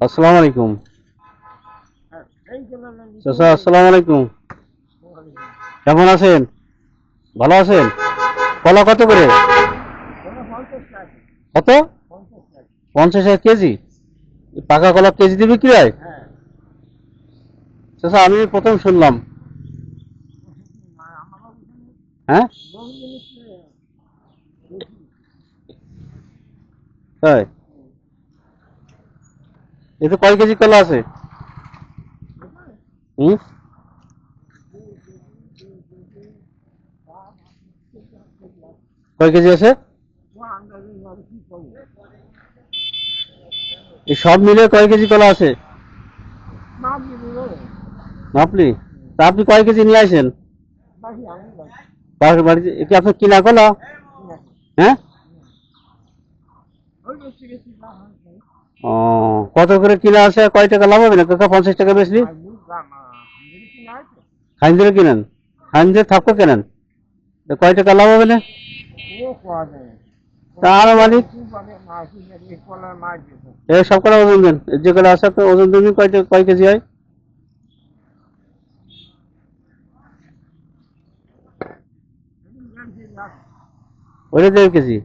আসসালামু আলাইকুম। চাচা, আসসালামু আলাইকুম। কেমন আছেন? ভালো আছেন? কলা কত করে? কত? পঞ্চাশ এক কেজি। পাকা কলা কেজি দিয়ে বিক্রি হয়? চাচা, আমি প্রথম শুনলাম। হ্যাঁ? তাই? এতে কয় কেজি কলা আছে? হুম? কয় কেজি আছে? এই সব মিলে কয় কেজি কলা আছে? আপনি তা আপনি কয় কেজি নিয়ে আসেন? বাড়িতে আপনার কিনা কলা? হ্যাঁ? ও, কত করে কিনা আছে? কয় টাকা লাভ হবে না? কাকা, পঞ্চাশ টাকা বেশি? খাইন দিলে কিনেন? খাইন দিয়ে থাকো কেনেন কয় টাকা লাভ হবে না? তার মালিক? এ, সব কটা ওজন দেন। যে কটা আছে, তো ওজন দেবেন কয় কয় কেজি হয়? ওটা দেড় কেজি।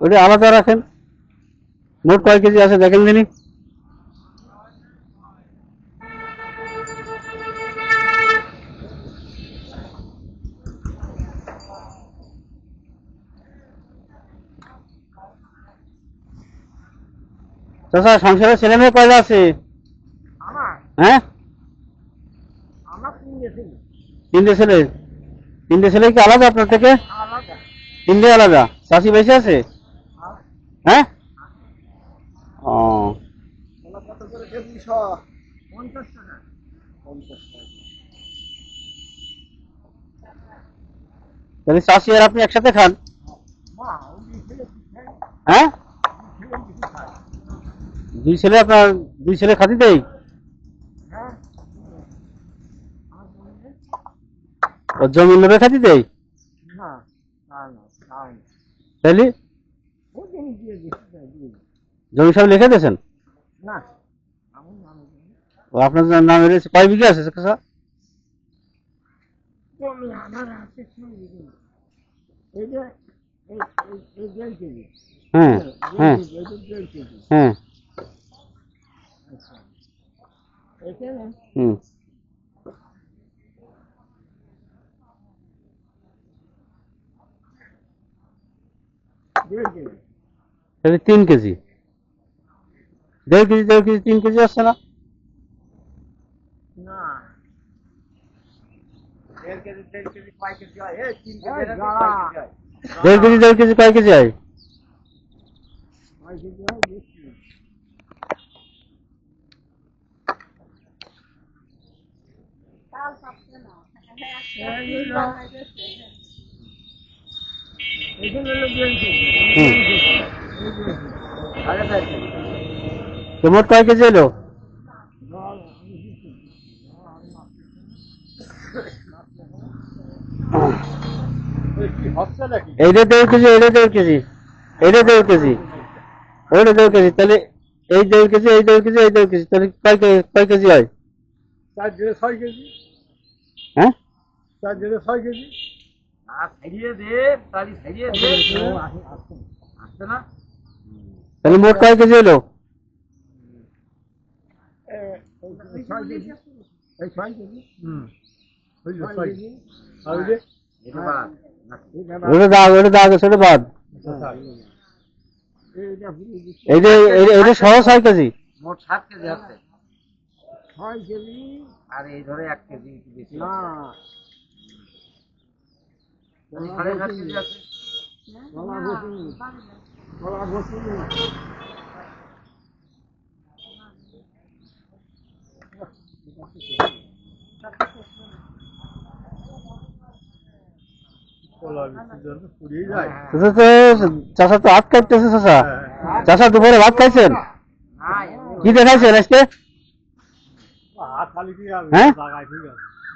ওটা আলাদা রাখেন। মোট কয় কেজি আছে দেখেন দিনই চাচা সংসারে ছেলে মেয়ে কয়টা আছে? হ্যাঁ? তিনটে ছেলে। তিনটে ছেলে কি আলাদা আপনার থেকে? তিনটে আলাদা। চাষি বেশি আছে? হ্যাঁ? ও। তাহলে চাষি আর আপনি একসাথে খান? হ্যাঁ? দুই ছেলে আপনার, দুই ছেলে খাতি দেই ও জমি নেবে খাতি দেই তাহলে জমি সব লিখে দিয়েছেন? ও আপনার নামে রয়েছে কয় বিঘা আছে কাকা হ্যাঁ হ্যাঁ। হ্যাঁ। হুম। তাহলে তিন কেজি। দেড় কেজি দেড় কেজি তিন কেজি আসছে না? দেড় কেজি দেড় কেজি কয় কেজি হয়। হুম তো মোট কয় কেজি এলো এইটা দেড় কেজি এইটা দেড় কেজি এইটা দেড় কেজি ওইটা দেড় কেজি তাহলে এই দেড় কেজি এই দেড় কেজি এই দেড় কেজি তাহলে কয় কে- কয় কেজি হয়? চার ছয় কেজি। হ্যাঁ? চার ছয় কেজি। তাহলে মোট কয় কেজি ছয় কেজি আর। এই যে এই- এইটা সহ ছয় কেজি। মোট সাত কেজি আছে। ছয় কেজি। আর এই ধরে এক কেজি বেশি সাড়ে সাত কেজি আছে যায়। চাচা তো তো হাত কাটতেছে চাচা। চাচা দুপুরে ভাত খাইছেন? কি দেখাইছেন আজকে? হ্যাঁ?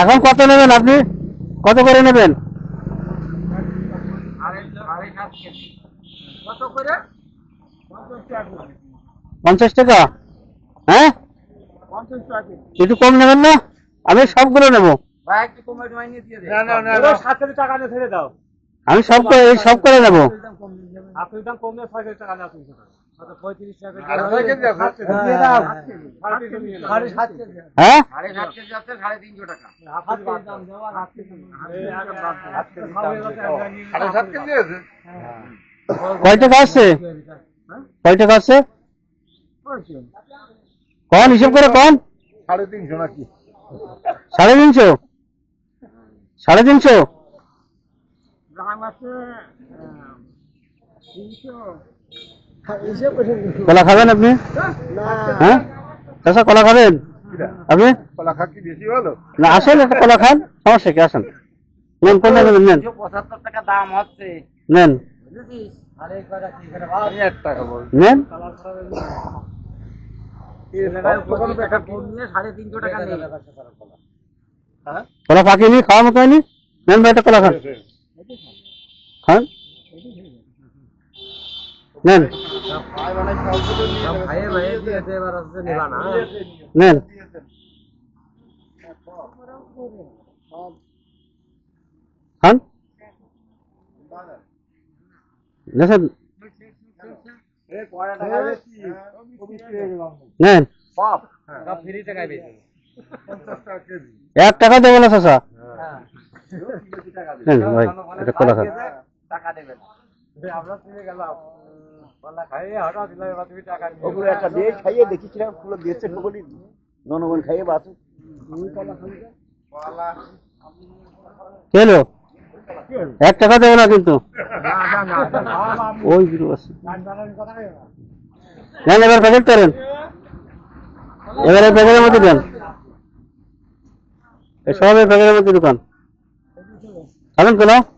এখন কত নেবেন আপনি? কত করে নেবেন? পঞ্চাশ টাকা হ্যাঁ? একটু কম নেবেন না? আমি সবগুলো নেব। ভাই কমে টমাই নিয়ে দিয়ে দে। না না না সাত কেজি টাকা নিয়ে ছেড়ে দাও। আমি সব করে এই সব করে নেব। আপনি দাম কমলে ছয় টাকা আছে? হ্যাঁ আছে তিনশো আছে কয় টাকা আসছে? কয় টাকা আসছে? কন হিসেব করে কন। সাড়ে তিনশো নাকি? সাড়ে তিনশো? সাড়ে তিনশো। কলা খাবেন আপনি? হ্যাঁ? চাষা কলা খাবেন? আপনি? কলা খা বেশি হলো না, আসেন, একটা কলা খান। সমস্যা কি? আসেন। নেন কোনটা নেবেন, নেন। পঁচাত্তর টাকা দাম হচ্ছে নেন। নেন। কলা পাকিনি খাওয়া মতো নেন ভাই, একটা কলা খান। খান? নেন। নেন। এক টাকা দেবো না চাষা টাকা দেবে গেলাম ওগুলো একটা দিয়ে খাইয়ে দেখেছিলাম ওগুলো দিয়েছে সকলেই জনগণ খাইয়ে বাঁচে। কেলো এক টাকা দেবো না কিন্তু। ওই বিরু আছে। নেন এবার প্যাকেট করেন। এবারে প্যাকেটের মধ্যে দেন। এই সব এই প্যাকেটের মধ্যে দোকান খাবেন কেন কত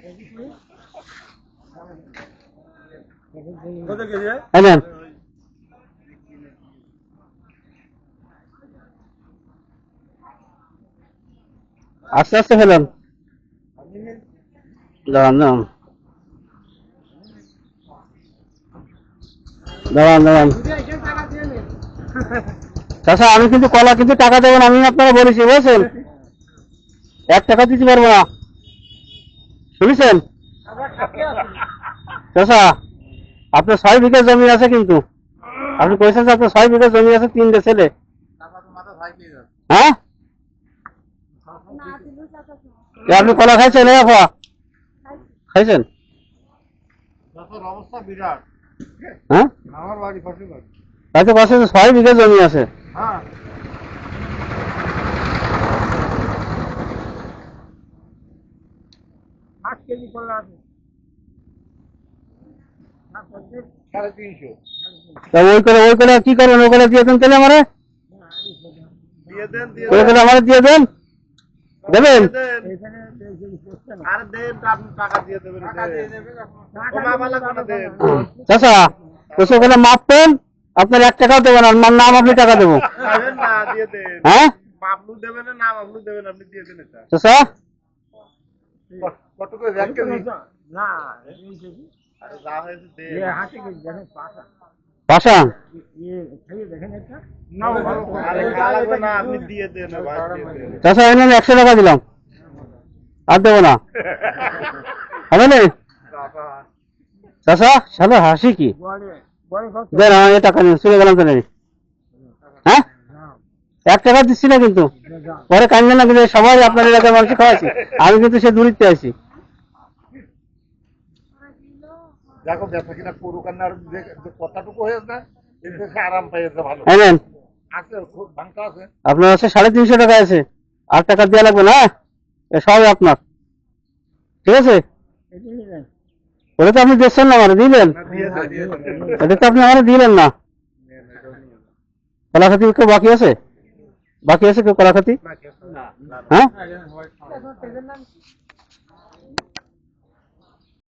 কেজি হ্যাঁ নেন আস্তে আস্তে ফেলেন। দাঁড়ান দাঁড়ান। দাঁড়ান দাঁড়ান। চাষা আমি কিন্তু কলা কিন্তু টাকা দেবেন আমি আপনারা বলেছি বুঝেছেন? এক টাকা দিতে পারব না। শুনেছেন? চাষা আপনার ছয় বিঘা জমি আছে কিন্তু। আপনি কইছেন যে আপনার ছয় বিঘা জমি আছে, তিনটে ছেলে। হ্যাঁ? আপনি কলা খাইছেন খাইছেন? হ্যাঁ? ছয় বিঘা জমি আছে। হ্যাঁ আট কেজি কলা আছে। তা ওই করে ওই করে কি করবেন ওই করে দিয়ে দেন তাহলে আমারে? দিয়ে দেন দিয়ে ওই করে আমারে দিয়ে দেন। দেবেন? দেন আর দেন আপনি টাকা দিয়ে দেবেন টাকা দিয়ে দেবেন কমা বালা করে দেন চাষা তো সেখানে মাপবেন আপনার এক টাকাও দেবেন আর আমার নাম আপনি টাকা দেবো। দেবেন না দিয়ে দেন। হ্যাঁ? আপনি দেবেন না নাম আপনি দেবেন আপনি দিয়ে দেন চাষা কত করে পাশা। চাষা এনে আমি একশো টাকা দিলাম। আর দেবো না। হবে না? বাবা চাষা শালা হাসি কি? এই টাকা নিন চলে গেলাম তো নেই হ্যাঁ? এক টাকা দিচ্ছি না কিন্তু। পরে কান্দে না কিন্তু সবাই আপনার এলাকার মানুষ খাওয়াচ্ছি আমি কিন্তু সে দূরিত্বে আছি দেখো ব্যবসা কিনা করুক আর না কথাটুকু হয়েছে না আরাম পেয়েছে ভালো। হ্যাঁ আছে খুব ভাঙটা আছে। আপনার আছে সাড়ে তিনশো টাকা আছে। আট টাকা দেওয়া লাগবে না এ সবই আপনার। ঠিক আছে? ওটা তো আপনি দিচ্ছেন না মানে দিলেন এটা তো আপনি আমার দিলেন না। কলাখাতি কেউ বাকি আছে? বাকি আছে কেউ কলাখাতি? হ্যাঁ?